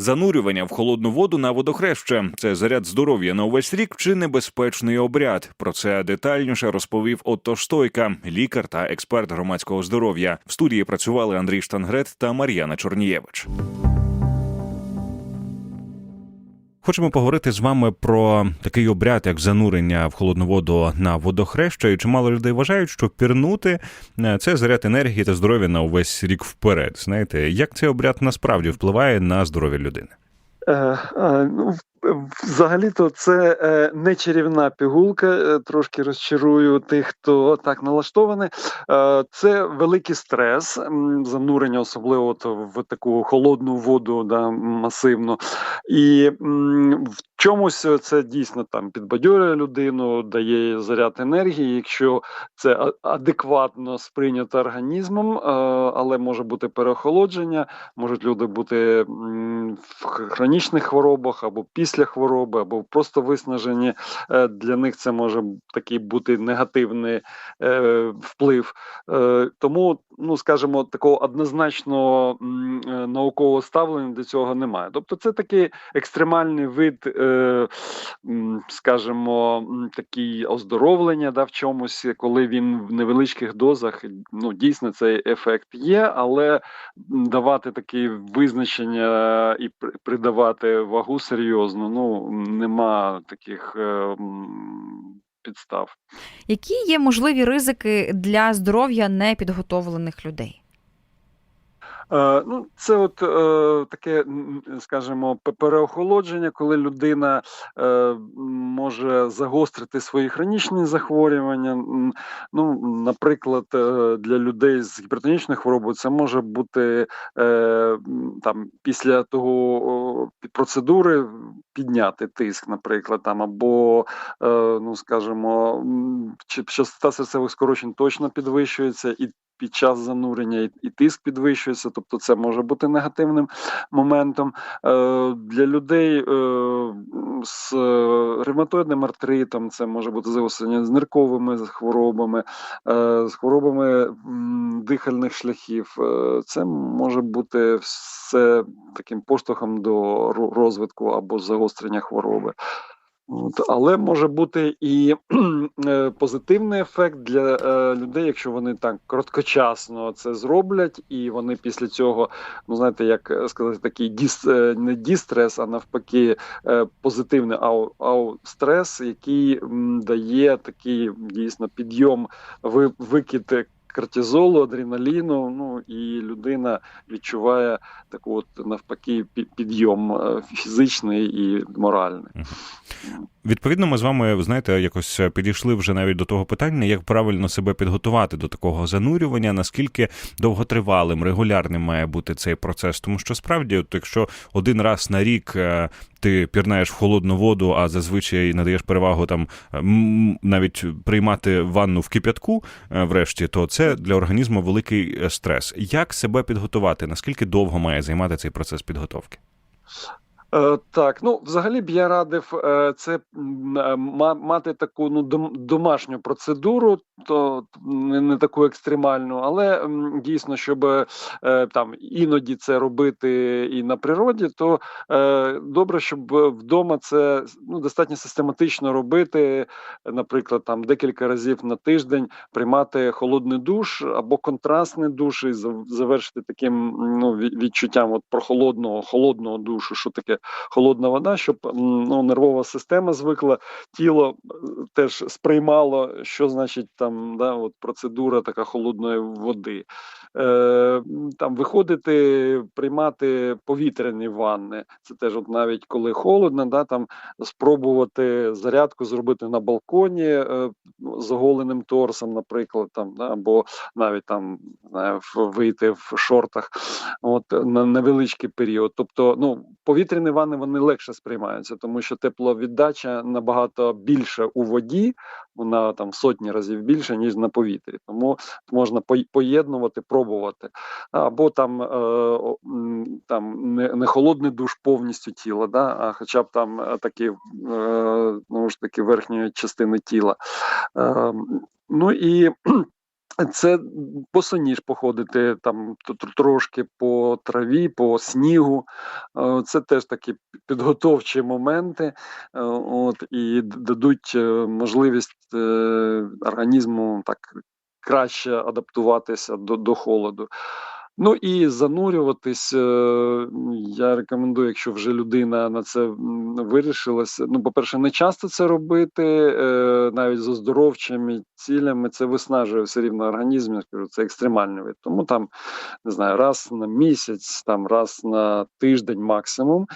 Занурювання в холодну воду на водохреще це заряд здоров'я на увесь рік чи небезпечний обряд. Про це детальніше розповів Отто Штойка, лікар та експерт громадського здоров'я. В студії працювали Андрій Штангрет та Мар'яна Чорнієвич. Хочемо поговорити з вами про такий обряд, як занурення в холодну воду на водохреща. І чимало людей вважають, що пірнути е, це заряд енергії та здоров'я на увесь рік вперед. Знаєте, як цей обряд насправді впливає на здоров'я людини? Взагалі-то це е, не чарівна пігулка, е, трошки розчарую тих, хто так налаштований. Е, Це великий стрес, занурення, особливо от в таку холодну воду, да, масивну. І в чомусь це дійсно там підбадьорює людину, дає заряд енергії, якщо це адекватно сприйнято організмом, але може бути переохолодження, можуть люди бути в хронічних хворобах або після хвороби, або просто виснажені. Е, Для них це може такий бути негативний е, вплив. Е, Тому, ну скажімо, такого однозначного наукового ставлення до цього немає. Тобто, це такий екстремальний вид, скажімо, такий оздоровлення да, в чомусь, коли він в невеличких дозах ну дійсно цей ефект є, але давати такі визначення і придавати вагу серйозно, ну нема таких е, підстав. Які є можливі ризики для здоров'я непідготовлених людей? Е, ну, це от е, таке, скажімо, переохолодження, коли людина е, може загострити свої хронічні захворювання. Ну, наприклад, для людей з гіпертонічною хворобою це може бути там після того процедури підняти тиск, наприклад, там або ну скажімо, частота серцевих скорочень точно підвищується і. Під час занурення і, тиск підвищується, тобто це може бути негативним моментом. Е, для людей е, з е, ревматоїдним артритом, це може бути загострення з нирковими хворобами, е, з хворобами дихальних шляхів. Е, це може бути все таким поштовхом до розвитку або загострення хвороби. От, але може бути і е, позитивний ефект для е, людей, якщо вони так короткочасно це зроблять, і вони після цього, ну знаєте, як е, сказати, такий діс, е, не дістрес, а навпаки, е, позитивний ау, ау стрес, який м, дає такий дійсно підйом, ви, викид кортизолу, адреналіну. Ну і людина відчуває таку, от навпаки, підйом е, фізичний і моральний. Відповідно, ми з вами знаєте, якось підійшли вже навіть до того питання, як правильно себе підготувати до такого занурювання, наскільки довготривалим, регулярним має бути цей процес. Тому що справді, от якщо один раз на рік е, ти пірнаєш в холодну воду, а зазвичай надаєш перевагу там навіть приймати ванну в кип'ятку, е, врешті, то це для організму великий е, стрес. Як себе підготувати? Наскільки довго має займати цей процес підготовки? Е, так, ну взагалі б я радив е, це е, мати таку ну домашню процедуру, то не, таку екстремальну, але дійсно, щоб там іноді це робити і на природі, то добре, щоб вдома це ну достатньо систематично робити. Наприклад, там декілька разів на тиждень приймати холодний душ або контрастний душ і завершити таким ну відчуттям от прохолодного холодного душу, що таке холодна вода, щоб ну, нервова система звикла, тіло е, теж сприймало, що значить там да, от процедура така холодної води. Е, там виходити, приймати повітряні ванни. Це теж, от навіть коли холодно, да, там спробувати зарядку зробити на балконі е, з оголеним торсом, наприклад, там, да, або навіть там знаю, вийти в шортах от на невеличкий період. Тобто, ну повітряні ванни вони легше сприймаються, тому що тепловіддача набагато більше у воді, вона там в сотні разів більше, ніж на повітрі. Тому можна поєднувати, пробувати. Або там, е, там не, не холодний душ повністю тіла, да, а хоча б там е, такі е, ну ж таки верхньої частини тіла. Е, ну і Це босоніж походити там трошки по траві, по снігу. Е, Це теж такі підготовчі моменти, е, от, і дадуть е, можливість організму так краще адаптуватися до, до холоду. Ну і занурюватись. е, Я рекомендую, якщо вже людина на це вирішилася. Ну, по-перше, не часто це робити, е, навіть з оздоровчими цілями це виснажує все рівно організм. Я скажу, це екстремальний вид. Тому там не знаю, раз на місяць, там раз на тиждень максимум.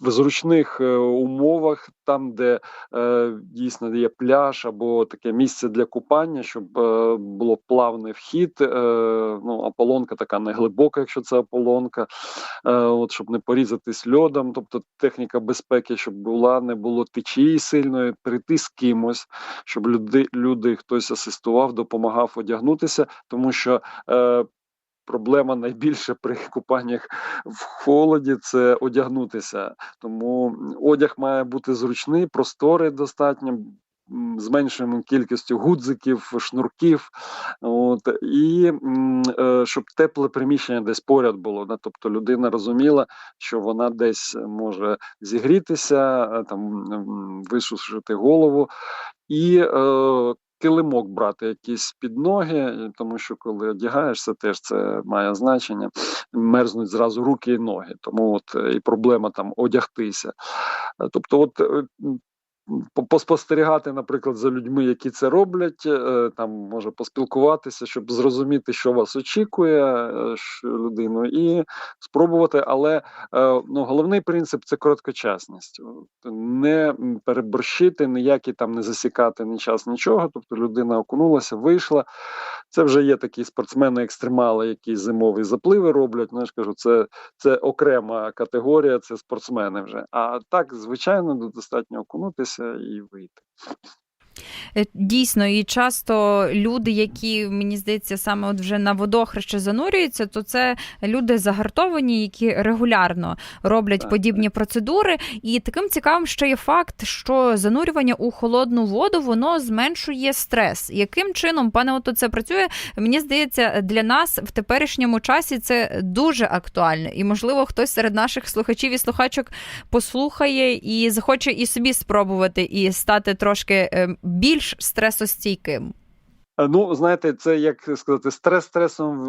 В зручних е, умовах, там, де е, дійсно є пляж або таке місце для купання, щоб е, було плавний вхід. Е, ну, ополонка така не глибока, якщо це ополонка, е, от, щоб не порізатись льодом, тобто техніка безпеки, щоб була, не було течії сильної, прийти з кимось, щоб люди, люди хтось асистував, допомагав одягнутися, тому що. Е, Проблема найбільше при купаннях в холоді це одягнутися. Тому одяг має бути зручний, просторий достатньо, з меншою кількістю гудзиків, шнурків. От, і е, щоб тепле приміщення десь поряд було. Да? Тобто людина розуміла, що вона десь може зігрітися, е, там висушити голову. І е, килимок брати якісь під ноги, тому що коли одягаєшся, теж це має значення. Мерзнуть зразу руки і ноги. Тому от е, і проблема там одягтися. Е, Тобто, от е, поспостерігати, наприклад, за людьми, які це роблять, е, там може поспілкуватися, щоб зрозуміти, що вас очікує е, людину, і спробувати. Але е, ну, головний принцип це короткочасність. Не переборщити, ніякі там не засікати ні час, нічого. Тобто людина окунулася, вийшла. Це вже є такі спортсмени-екстремали, які зимові запливи роблять. Ну, я ж кажу, це, це окрема категорія, це спортсмени вже. А так, звичайно, достатньо окунутися і вийти. Е, Дійсно, і часто люди, які мені здається, саме от вже на водохреще занурюються, то це люди загартовані, які регулярно роблять Так, подібні процедури. І таким цікавим ще є факт, що занурювання у холодну воду воно зменшує стрес. Яким чином, пане, ото це працює? Мені здається, для нас в теперішньому часі це дуже актуально, і можливо, хтось серед наших слухачів і слухачок послухає і захоче і собі спробувати і стати трошки е, більш стресостійким. Е, Ну, знаєте, це як сказати, стрес стресом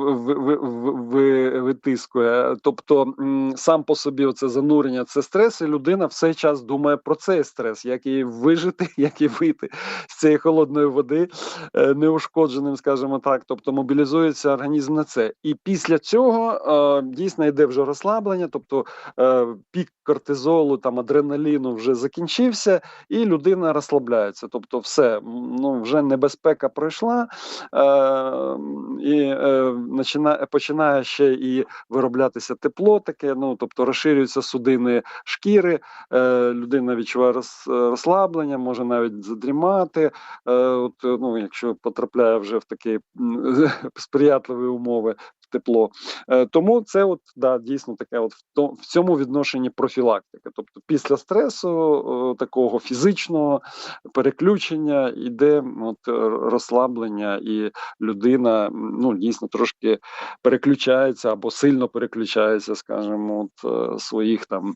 витискує. Тобто, сам по собі оце занурення, це стрес, і людина все час думає про цей стрес, як її вижити, як і вийти з цієї холодної води е, неушкодженим, скажімо так. Тобто мобілізується організм на це. І після цього е, дійсно йде вже розслаблення, тобто пік кортизолу, там адреналіну вже закінчився, і людина розслабляється. Тобто, все ну вже небезпека пройшла, е, і е, починає, починає ще і вироблятися тепло, таке. Ну тобто розширюються судини шкіри, е, людина відчуває роз, розслаблення, може навіть задрімати. От, ну, якщо потрапляє вже в такі сприятливі умови. Тепло, Е, тому це от да дійсно таке, от в то в цьому відношенні профілактика. Тобто, після стресу такого фізичного переключення йде от розслаблення, і людина ну дійсно трошки переключається або сильно переключається, скажімо, от е, своїх там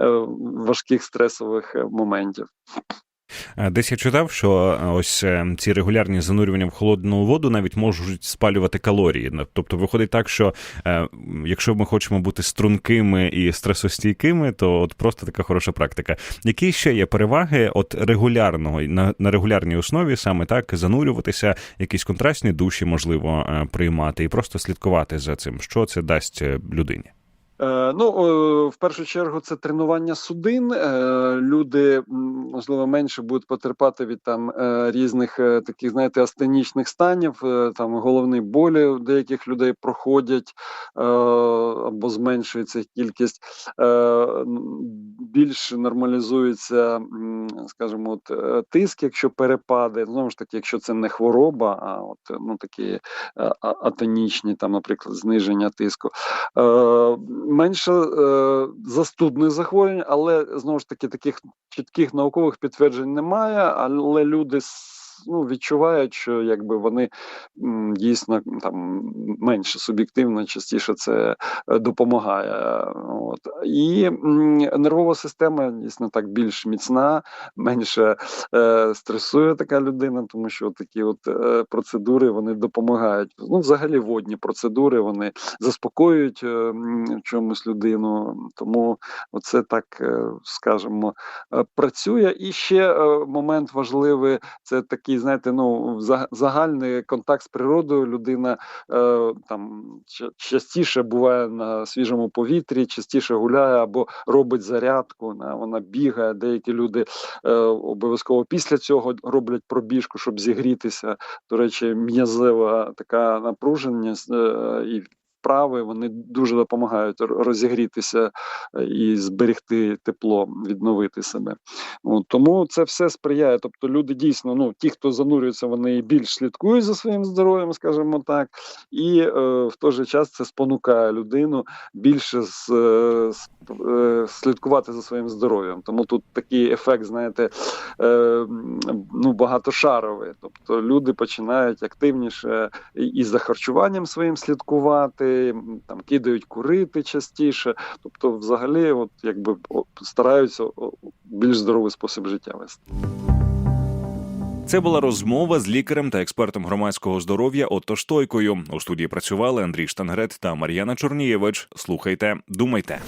е, важких стресових моментів. Е, Десь я читав, що е, ось е, ці регулярні занурювання в холодну воду навіть можуть спалювати калорії. Тобто виходить так, що якщо ми хочемо бути стрункими і стресостійкими, то от просто така хороша практика. Які ще є переваги от регулярного на, на регулярній основі, саме так занурюватися, якісь контрастні душі можливо приймати і просто слідкувати за цим, що це дасть людині. Е, ну, е, в першу чергу, це тренування судин. Е, люди, можливо, менше будуть потерпати від там різних таких, знаєте, астенічних станів. Там головні болі у деяких людей проходять або зменшується кількість. Е, більш нормалізується, скажімо, от, е, тиск, якщо перепади. Знову ж таки, якщо це не хвороба, а от ну такі е, атонічні, там, наприклад, зниження тиску. Е, менше е, застудних захворювань, але знову ж таки таких чітких наукових підтверджень немає. Але люди ну, відчувають, що якби вони дійсно там менше суб'єктивно, частіше це е, допомагає. От. І нервова система дійсно так більш міцна, менше е, стресує така людина, тому що такі от е, процедури вони допомагають. Ну, взагалі, водні процедури вони заспокоюють е, чомусь людину. Тому оце так, е, скажімо, працює. І ще момент важливий це такий, знаєте, ну за- загальний контакт з природою. Людина е, там частіше буває на свіжому повітрі, частіше гуляє або робить зарядку. на- Вона бігає. Деякі люди е, обов'язково після цього роблять пробіжку, щоб зігрітися. До речі, м'язева така напруженість е, і вправи вони дуже допомагають розігрітися е, і зберегти тепло, відновити себе. От, тому це все сприяє. Тобто люди дійсно, ну ті, хто занурюється, вони більш слідкують за своїм здоров'ям, скажімо так, і е, в той же час це спонукає людину більше з, е, е, слідкувати за своїм здоров'ям. Тому тут такий ефект, знаєте, е, ну багатошаровий. Тобто люди починають активніше і за харчуванням своїм слідкувати, там кидають курити частіше. Тобто, взагалі, от якби стараються більш здоровий спосіб життя вести. Це була розмова з лікарем та експертом громадського здоров'я Отто Штойкою. У студії працювали Андрій Штангрет та Мар'яна Чорнієвич. Слухайте, думайте.